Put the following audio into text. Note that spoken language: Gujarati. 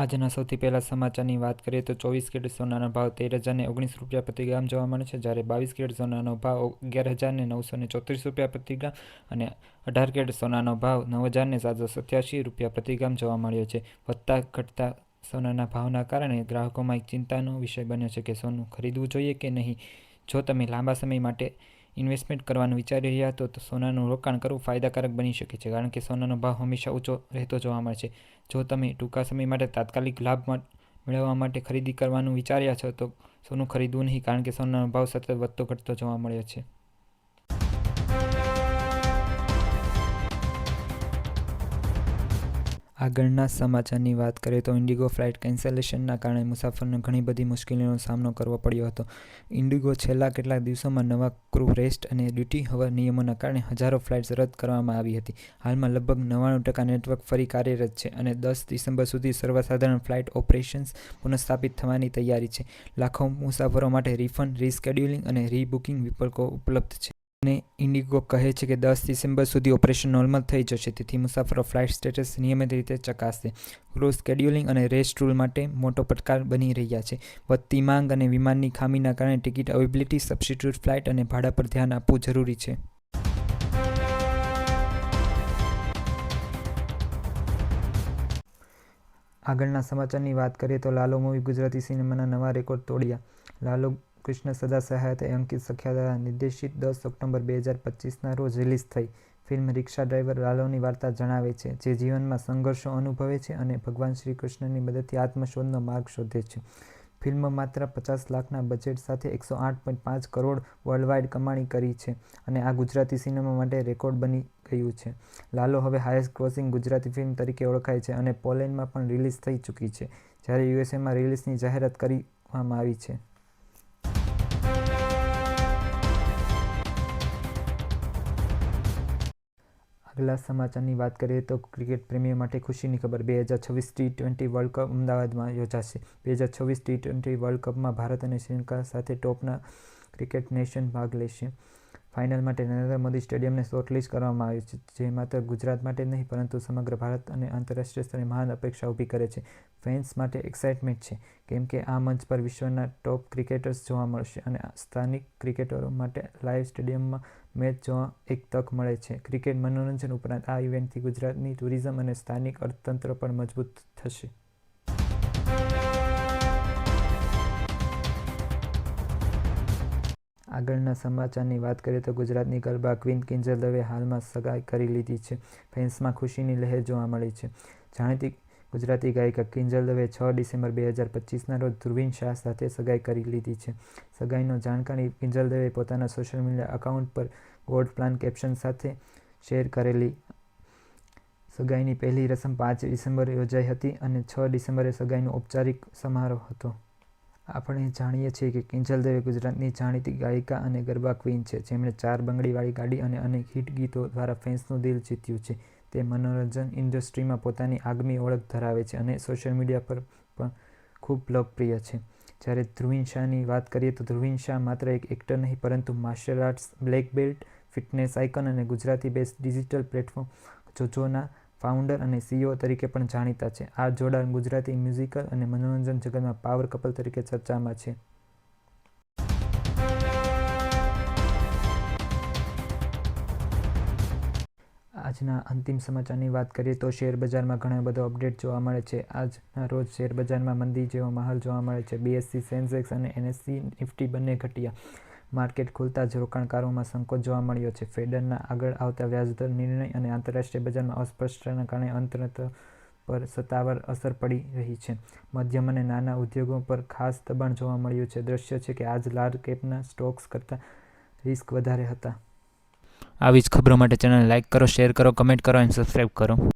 આજના સૌથી પહેલા સમાચારની વાત કરીએ તો ચોવીસ કેરેટ સોનાના ભાવ તેર હજારને ઓગણીસ રૂપિયા પ્રતિ ગ્રામ જોવા મળે છે. જ્યારે બાવીસ કેરેટ સોનાનો ભાવ અગિયાર હજારને નવસો ને ચોત્રીસ રૂપિયા પ્રતિ ગ્રામ અને અઢાર કેરેટ સોનાનો ભાવ નવ હજારને સાતસો સત્યાસી રૂપિયા પ્રતિ ગ્રામ જોવા મળ્યો છે. વધતા ઘટતા સોનાના ભાવના કારણે ગ્રાહકોમાં એક ચિંતાનો વિષય બન્યો છે કે સોનું ખરીદવું જોઈએ કે નહીં? જો તમે લાંબા સમય માટે ઇન્વેસ્ટમેન્ટ કરવાનું વિચારી રહ્યા તો સોનાનું રોકાણ કરવું ફાયદાકારક બની શકે છે, કારણ કે સોનાનો ભાવ હંમેશા ઊંચો રહેતો જોવા મળે છે. જો તમે ટૂંકા સમય માટે તાત્કાલિક લાભ મેળવવા માટે ખરીદી કરવાનું વિચાર્યા છો તો સોનું ખરીદવું નહીં, કારણ કે સોનાનો ભાવ સતત વધતો ઘટતો જોવા મળ્યો છે. આગળના સમાચારની વાત કરીએ તો ઇન્ડિગો ફ્લાઇટ કેન્સલેશનના કારણે મુસાફરોને ઘણી બધી મુશ્કેલીઓનો સામનો કરવો પડ્યો હતો. ઇન્ડિગો છેલ્લા કેટલાક દિવસોમાં નવા ક્રૂ રેસ્ટ અને ડ્યુટી હવા નિયમોના કારણે હજારો ફ્લાઇટ્સ રદ કરવામાં આવી હતી. હાલમાં લગભગ નવ્વાણું ટકા નેટવર્ક ફરી કાર્યરત છે અને દસ ડિસેમ્બર સુધી સર્વસાધારણ ફ્લાઇટ ઓપરેશન્સ પુનઃસ્થાપિત થવાની તૈયારી છે. લાખો મુસાફરો માટે રિફંડ, રીસ્કેડ્યુલિંગ અને રીબુકિંગ વિકલ્પો ઉપલબ્ધ છે. અને ઇન્ડિગો કહે છે કે દસ ડિસેમ્બર સુધી ઓપરેશન નોર્મલ થઈ જશે. તેથી મુસાફરો ફ્લાઇટ સ્ટેટસ નિયમિત રીતે ચકાસશે ક્રૂઝ સ્કેડ્યુલિંગ અને રેસ્ટ રૂલ માટે મોટો પડકાર બની રહ્યા છે. વધતી માંગ અને વિમાનની ખામીના કારણે ટિકિટ અવેબિલિટી સબસ્ટિટ્યૂટ ફ્લાઇટ અને ભાડા પર ધ્યાન આપવું જરૂરી છે. આગળના સમાચારની વાત કરીએ તો લાલો મૂવી ગુજરાતી સિનેમાના નવા રેકોર્ડ તોડ્યા. લાલો કૃષ્ણ સદા સહાયતે અંકિત સખ્યા દ્વારા નિર્દેશિત દસ ઓક્ટોબર બે હજાર પચીસના રોજ રિલીઝ થઈ. ફિલ્મ રિક્ષા ડ્રાઈવર લાલોની વાર્તા જણાવે છે, જે જીવનમાં સંઘર્ષો અનુભવે છે અને ભગવાન શ્રી કૃષ્ણની મદદથી આત્મશોધનો માર્ગ શોધે છે. ફિલ્મ માત્ર પચાસ લાખના બજેટ સાથે એકસો આઠ પોઈન્ટ પાંચ કરોડ વર્લ્ડવાઇડ કમાણી કરી છે અને આ ગુજરાતી સિનેમા માટે રેકોર્ડ બની ગયું છે. લાલો હવે હાઈએસ્ટ ક્રોસિંગ ગુજરાતી ફિલ્મ તરીકે ઓળખાય છે અને પોલેન્ડમાં પણ રિલીઝ થઈ ચૂકી છે, જ્યારે યુએસએમાં રિલીઝની જાહેરાત કરવામાં આવી છે. આગલા સમાચારની વાત કરીએ તો ક્રિકેટ પ્રેમીઓ માટે ખુશીની ખબર બે હજાર છવ્વીસ ટી ટ્વેન્ટી વર્લ્ડ કપ અમદાવાદમાં યોજાશે. બે હજાર છવ્વીસ ટી ટ્વેન્ટી વર્લ્ડ કપમાં ભારત અને શ્રીલંકા સાથે ટોપના ક્રિકેટ નેશન ભાગ લેશે. ફાઇનલ માટે નરેન્દ્ર મોદી સ્ટેડિયમને શોર્ટલિસ્ટ કરવામાં આવ્યું છે, જે માત્ર ગુજરાત માટે નહીં, પરંતુ સમગ્ર ભારત અને આંતરરાષ્ટ્રીય સ્તરે મહાન અપેક્ષા ઊભી કરે છે. ફેન્સ માટે એક્સાઇટમેન્ટ છે, કેમ કે આ મંચ પર વિશ્વના ટોપ ક્રિકેટર્સ જોવા મળશે અને સ્થાનિક ક્રિકેટરો માટે લાઈવ સ્ટેડિયમમાં મેચ જોવા એક તક મળે છે. ક્રિકેટ મનોરંજન ઉપરાંત આ ઇવેન્ટથી ગુજરાતની ટુરિઝમ અને સ્થાનિક અર્થતંત્ર પણ મજબૂત થશે. આગળના સમાચારની વાત કરીએ તો ગુજરાતની ગરબા ક્વીન કિંજલ દવે હાલમાં સગાઈ કરી લીધી છે. ફેન્સમાં ખુશીની લહેર જોવા મળી છે. જાણીતી ગુજરાતી ગાયિકા કિંજલ દવે છ ડિસેમ્બર બે હજાર પચીસના રોજ ધ્રુવીન શાહ સાથે સગાઈ કરી લીધી છે. સગાઈનો જાણકારી કિંજલ દવે પોતાના સોશિયલ મીડિયા એકાઉન્ટ પર ગોડ પ્લાન કેપ્શન સાથે શેર કરેલી સગાઈની પહેલી રસમ પાંચ ડિસેમ્બરે યોજાઈ હતી અને છ ડિસેમ્બરે સગાઈનો ઔપચારિક સમારોહ હતો. આપણે જાણીએ છીએ કે કિંજલ દવે ગુજરાતની જાણીતી ગાયિકા અને ગરબા ક્વીન છે. જેમણે ચાર બંગડીવાળી ગાડી અને અનેક હિટ ગીતો દ્વારા ફેન્સનું દિલ જીત્યું છે. તે મનોરંજન ઇન્ડસ્ટ્રીમાં પોતાની આગમી ઓળખ ધરાવે છે અને સોશિયલ મીડિયા પર પણ ખૂબ લોકપ્રિય છે. જ્યારે ધ્રુવીન શાહની વાત કરીએ તો ધ્રુવીન શાહ માત્ર એક એક્ટર નહીં, પરંતુ martial arts black belt fitness icon અને ગુજરાતી બેસ્ટ ડિજિટલ પ્લેટફોર્મ જોજોના ફાઉન્ડર અને સીઈઓ તરીકે પણ જાણીતા છે. આ જોડાણ ગુજરાતી મ્યુઝિકલ અને મનોરંજન જગતમાં પાવર કપલ તરીકે ચર્ચામાં છે. આજના અંતિમ સમાચારની વાત કરીએ તો શેર બજારમાં ઘણા બધો અપડેટ જોવા મળે છે. આજના રોજ શેર બજારમાં મંદી જેવો માહોલ જોવા મળે છે. બીએસસી સેન્સેક્સ અને એનએસસી નિફ્ટી બંને ઘટ્યા. માર્કેટ ખુલતા જ રોકાણકારોમાં સંકોચ જોવા મળ્યો છે. ફેડરના આગળ આવતા વ્યાજદર નિર્ણય અને આંતરરાષ્ટ્રીય બજારમાં અસ્પષ્ટતાના કારણે અંતરત પર સત્તાવાર અસર પડી રહી છે. મધ્યમ અને નાના ઉદ્યોગો પર ખાસ દબાણ જોવા મળ્યું છે. દ્રશ્ય છે કે આજ લાર્જ કેપના સ્ટોક્સ કરતાં રિસ્ક વધારે હતા. આવી જ ખબરો માટે ચેનલ લાઇક કરો, શેર કરો, કમેન્ટ કરો અને સબસ્ક્રાઇબ કરો.